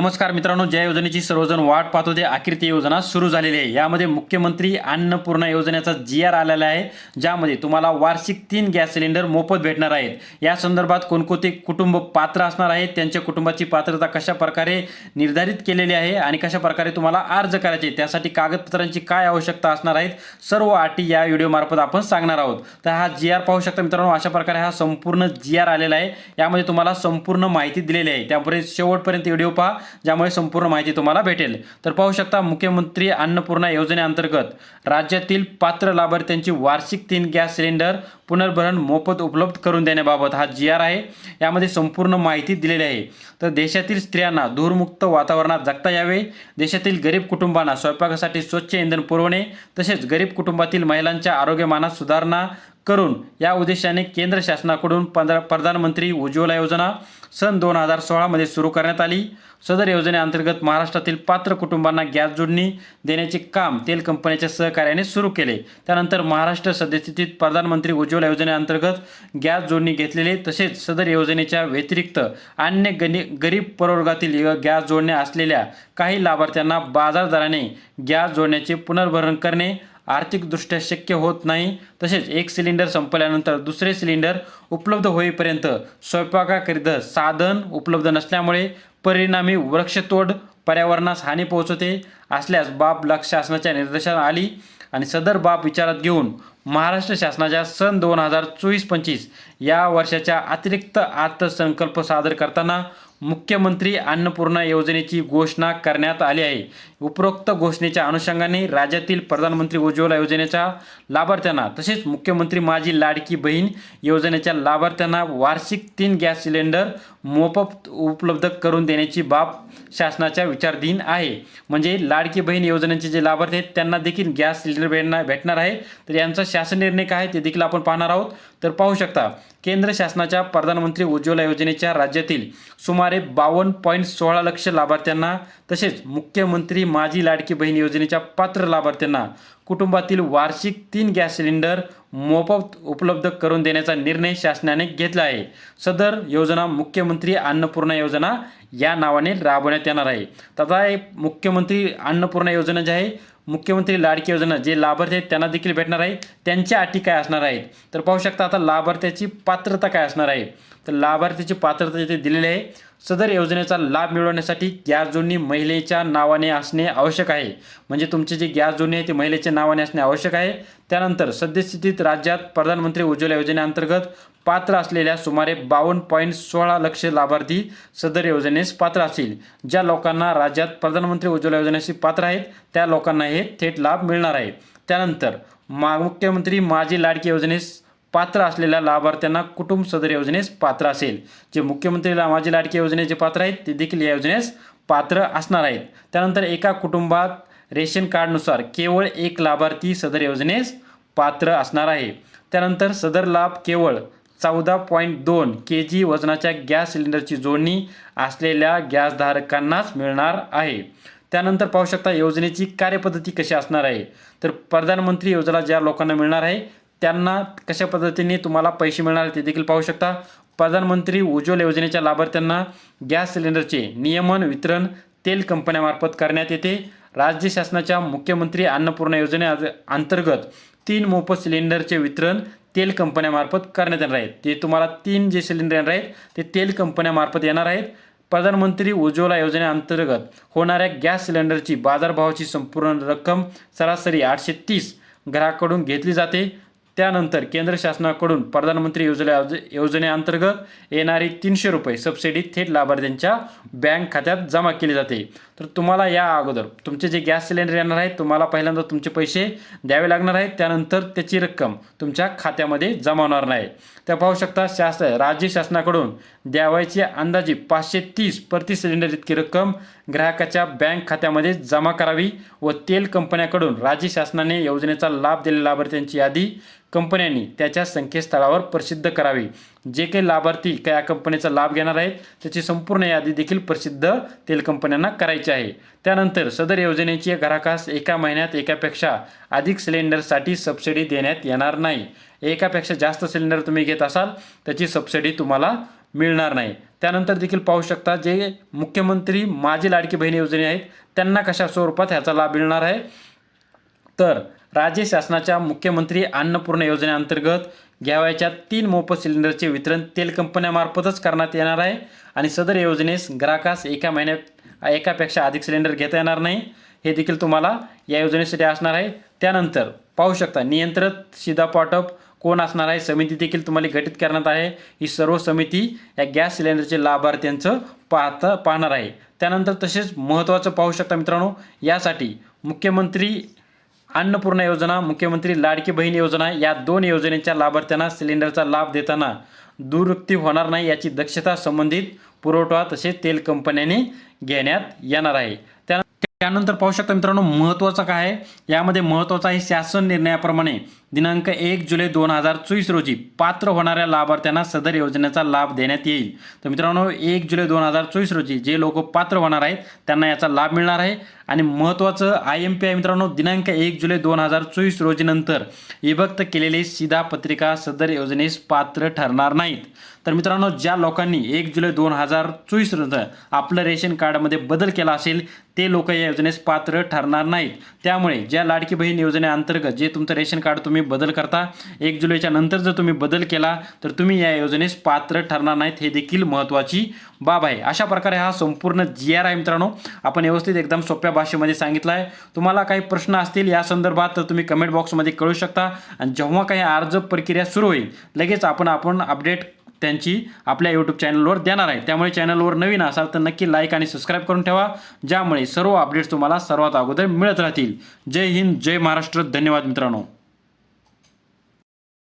नमस्कार मित्रांनो ज्या योजनेची सर्वजण वाट पाहत होते. अखेर ती योजना सुरू झालेली आहे. यामध्ये मुख्यमंत्री अन्नपूर्णा योजनेचा जी आर आलेला आहे ज्यामध्ये तुम्हाला वार्षिक तीन गॅस सिलेंडर मोफत भेटणार आहेत. या संदर्भात कोणकोणते कुटुंब पात्र असणार आहेत त्यांच्या कुटुंबाची पात्रता कशा प्रकारे निर्धारित केलेली आहे आणि कशा प्रकारे तुम्हाला अर्ज करायचे त्यासाठी कागदपत्रांची काय आवश्यकता असणार आहेत सर्व अटी या व्हिडिओमार्फत आपण सांगणार आहोत. तर हा जी आर पाहू शकता मित्रांनो अशा प्रकारे हा संपूर्ण जी आर आलेला आहे. यामध्ये तुम्हाला संपूर्ण माहिती दिलेली आहे. त्यामुळे शेवटपर्यंत व्हिडिओ पहा. ज्यामुळे संपूर्ण माहिती तुम्हाला भेटेल. तर पाहू शकता मुख्यमंत्री अन्नपूर्णा योजनेअंतर्गत राज्यातील पात्र लाभार्थ्यांची वार्षिक तीन गॅस सिलेंडर पुनर्भरण मोफत उपलब्ध करून देण्याबाबत हा जी आर आहे. यामध्ये संपूर्ण माहिती दिलेली आहे. तर देशातील स्त्रियांना धूरमुक्त वातावरणात जगता यावे. देशातील गरीब कुटुंबांना स्वयंपाकासाठी स्वच्छ इंधन पुरवणे. तसेच गरीब कुटुंबातील महिलांच्या आरोग्यमानात सुधारणा करून या उद्देशाने केंद्र शासनाकडून पंधरा प्रधानमंत्री उज्ज्वला योजना सन दोन हजार सोळामध्ये सुरू करण्यात आली. सदर योजनेअंतर्गत महाराष्ट्रातील पात्र कुटुंबांना गॅस जोडणी देण्याचे काम तेल कंपन्याच्या सहकार्याने सुरू केले. त्यानंतर महाराष्ट्र सद्यस्थितीत प्रधानमंत्री उज्ज्वला योजनेअंतर्गत गॅस जोडणी घेतलेले तसेच सदर योजनेच्या व्यतिरिक्त अन्य गणी गरीब प्रवर्गातील गॅस जोडण्या असलेल्या काही लाभार्थ्यांना बाजार दराने गॅस जोडण्याचे पुनर्भरण करणे आर्थिकदृष्ट्या शक्य होत नाही. तसेच एक सिलेंडर संपल्यानंतर दुसरे सिलेंडर उपलब्ध होईपर्यंत स्वयंपाकाकरिता साधन उपलब्ध नसल्यामुळे परिणामी वृक्षतोड पर्यावरणास हानी पोहोचवते असल्यास बाब लक्ष शासनाच्या निर्देशात आली. आणि सदर बाब विचारात घेऊन महाराष्ट्र शासनाच्या सन दोन हजार चोवीस पंचवीस या वर्षाच्या अतिरिक्त अर्थसंकल्प सादर करताना मुख्यमंत्री अन्नपूर्णा योजनेची घोषणा करण्यात आली आहे. उपरोक्त घोषणेच्या अनुषंगाने राज्यातील प्रधानमंत्री उज्ज्वला योजनेच्या लाभार्थ्यांना तसेच मुख्यमंत्री माझी लाडकी बहीण योजनेच्या लाभार्थ्यांना वार्षिक तीन गॅस सिलेंडर मोफत उपलब्ध करून देण्याची बाब शासनाच्या विचारधीन आहे. म्हणजे लाडकी बहीण योजनेचे जे लाभार्थी आहेत त्यांना देखील गॅस सिलेंडर भेटणार भेटणार आहे. तर यांचा शासन निर्णय काय आहे ते देखील आपण पाहणार आहोत. तर पाहू शकता केंद्र शासनाच्या प्रधानमंत्री उज्ज्वला योजनेच्या राज्यातील सुमारे बावन्न पॉईंट सोळा लक्ष लाभार्थ्यांना तसेच मुख्यमंत्री माझी लाडकी बहीण योजनेच्या पात्र लाभार्थ्यांना कुटुंबातील वार्षिक तीन गॅस सिलेंडर मोफत उपलब्ध करून देण्याचा निर्णय शासनाने घेतला आहे. सदर योजना मुख्यमंत्री अन्नपूर्णा योजना या नावाने राबवण्यात येणार आहे. तथा एक मुख्यमंत्री अन्नपूर्णा योजना जी आहे मुख्यमंत्री लाडकी योजना जे लाभार्थी आहेत त्यांना देखील भेटणार आहे. त्यांच्या अटी काय असणार आहेत? तर पाहू शकता आता लाभार्थ्याची पात्रता काय असणार आहे? तर लाभार्थीची पात्रता जिथे दिलेली आहे सदर योजनेचा लाभ मिळवण्यासाठी गॅस जोडणी महिलेच्या नावाने असणे आवश्यक आहे. म्हणजे तुमचे जे गॅस जोडणी आहे ती महिलेच्या नावाने असणे आवश्यक आहे. त्यानंतर सद्यस्थितीत राज्यात प्रधानमंत्री उज्ज्वला योजनेअंतर्गत पात्र असलेल्या सुमारे बावन्न पॉईंट सोळा लक्ष लाभार्थी सदर योजनेस पात्र असतील. ज्या लोकांना राज्यात प्रधानमंत्री उज्ज्वला योजनेशी पात्र आहेत त्या लोकांना हे थेट लाभ मिळणार आहे. त्यानंतर मा मुख्यमंत्री माझी लाडकी योजनेस पात्र असलेल्या लाभार्थ्यांना कुटुंब सदर योजनेस पात्र असेल. जे मुख्यमंत्री माझे माझी लाडकी योजनेचे पात्र आहेत ते देखील या योजनेस पात्र असणार आहेत. त्यानंतर एका कुटुंबात रेशन कार्डनुसार केवळ एक लाभार्थी सदर योजनेस पात्र असणार आहे. त्यानंतर सदर लाभ केवळ चौदा पॉईंट दोन के जी वजनाच्या गॅस सिलेंडरची जोडणी असलेल्या गॅसधारकांनाच मिळणार आहे. त्यानंतर पाहू शकता योजनेची कार्यपद्धती कशी असणार आहे. तर प्रधानमंत्री योजना ज्या लोकांना मिळणार आहे त्यांना कशा पद्धतीने तुम्हाला पैसे मिळणार ते देखील पाहू शकता. प्रधानमंत्री उज्ज्वला योजनेच्या लाभार्थ्यांना गॅस सिलेंडरचे नियमन वितरण तेल कंपन्यामार्फत करण्यात येते. राज्य शासनाच्या मुख्यमंत्री अन्नपूर्णा योजने अंतर्गत तीन मोफत सिलेंडरचे वितरण तेल कंपन्यामार्फत करण्यात येणार आहेत. ते तुम्हाला तीन जे सिलेंडर येणार आहेत ते तेल कंपन्यामार्फत येणार आहेत. प्रधानमंत्री उज्ज्वला योजनेअंतर्गत होणाऱ्या गॅस सिलेंडरची बाजारभावाची संपूर्ण रक्कम सरासरी आठशे तीस ग्राहकाकडून घेतली जाते. त्यानंतर केंद्र शासनाकडून प्रधानमंत्री योजना योजनेअंतर्गत येणारी तीनशे रुपये सबसिडी थेट लाभार्थ्यांच्या बँक खात्यात जमा केली जाते. तर तुम्हाला या अगोदर तुमचे जे गॅस सिलेंडर येणार आहेत तुम्हाला पहिल्यांदा तुमचे पैसे द्यावे लागणार आहेत त्यानंतर त्याची रक्कम तुमच्या खात्यामध्ये जमा होणार नाही. त्या पाहू शकता शास राज्य शासनाकडून द्यावायची अंदाजे पाचशे तीस प्रति सिलेंडर इतकी रक्कम ग्राहकाच्या बँक खात्यामध्ये जमा करावी व तेल कंपन्याकडून राज्य शासनाने योजनेचा लाभ दिलेल्या लाभार्थ्यांची यादी कंपन्यांनी त्याच्या संकेतस्थळावर प्रसिद्ध करावी. जे काही लाभार्थी काय या कंपनीचा लाभ घेणार आहेत त्याची संपूर्ण यादी देखील प्रसिद्ध तेल कंपन्यांना करायची आहे. त्यानंतर सदर योजनेची ग्राहकास एका महिन्यात एकापेक्षा अधिक सिलेंडरसाठी सबसिडी देण्यात येणार नाही. एकापेक्षा जास्त सिलेंडर तुम्ही घेत असाल त्याची सबसिडी तुम्हाला मिळणार नाही. त्यानंतर देखील पाहू शकता जे मुख्यमंत्री माझी लाडकी बहिणी योजने आहेत त्यांना कशा स्वरूपात ह्याचा लाभ मिळणार आहे? तर राज्य शासनाच्या मुख्यमंत्री अन्नपूर्ण योजनेअंतर्गत घ्यावयाच्या तीन मोफत सिलेंडरचे वितरण तेल कंपन्यामार्फतच करण्यात येणार आहे आणि सदर योजनेस ग्राहकास एका महिन्यात एकापेक्षा अधिक सिलेंडर घेता येणार नाही. हे देखील तुम्हाला या योजनेसाठी असणार आहे. त्यानंतर पाहू शकता नियंत्रित शिधा कोण असणार आहे? समिती देखील तुम्हाला गठीत करण्यात आहे. ही सर्व समिती या गॅस सिलेंडरचे लाभार्थ्यांचं पाहता पाहणार आहे. त्यानंतर तसेच महत्त्वाचं पाहू शकता मित्रांनो यासाठी मुख्यमंत्री अन्नपूर्णा योजना मुख्यमंत्री लाडकी बहीण योजना या दोन योजनेच्या लाभार्थ्यांना सिलेंडरचा लाभ देताना दुरुक्ती होणार नाही याची दक्षता संबंधित पुरवठा तसेच तेल कंपन्यांनी घेण्यात येणार आहे. त्या त्यानंतर पाहू शकता मित्रांनो महत्त्वाचं काय आहे? यामध्ये महत्त्वाचं आहे शासन निर्णयाप्रमाणे दिनांक एक जुलै दोन हजार चोवीस रोजी पात्र होणाऱ्या लाभार्थ्यांना सदर योजनेचा लाभ देण्यात येईल. तर मित्रांनो एक जुलै दोन हजार चोवीस रोजी जे लोक पात्र होणार आहेत त्यांना याचा लाभ मिळणार आहे. आणि महत्त्वाचं आय एम पी आय मित्रांनो दिनांक एक जुलै दोन हजार चोवीस रोजीनंतर विभक्त केलेली सीधा पत्रिका सदर योजनेस पात्र ठरणार नाहीत. तर मित्रांनो ज्या लोकांनी एक जुलै दोन हजार चोवीस रोजी आपलं रेशन कार्डमध्ये बदल केला असेल ते लोक या योजनेस पात्र ठरणार नाहीत. त्यामुळे ज्या लाडकी बहीण योजनेअंतर्गत जे तुमचं रेशन कार्ड तुम्ही तुम्ही बदल करता. एक जुलैच्या नंतर जर तुम्ही बदल केला तर तुम्ही या योजनेस पात्र ठरणार नाहीत. हे देखील महत्त्वाची बाब आहे. अशा प्रकारे हा संपूर्ण जी आर आहे मित्रांनो आपण व्यवस्थित एकदम सोप्या भाषेमध्ये सांगितलं आहे तुम्हाला काही प्रश्न असतील या संदर्भात तर तुम्ही कमेंट बॉक्समध्ये कळू शकता. आणि जेव्हा काही अर्ज प्रक्रिया सुरू होईल लगेच आपण आपण अपडेट त्यांची आपल्या यूट्यूब चॅनलवर देणार आहे. त्यामुळे चॅनलवर नवीन असाल तर नक्की लाईक आणि सबस्क्राईब करून ठेवा. ज्यामुळे सर्व अपडेट्स तुम्हाला सर्वात अगोदर मिळत राहतील. जय हिंद जय महाराष्ट्र. धन्यवाद मित्रांनो.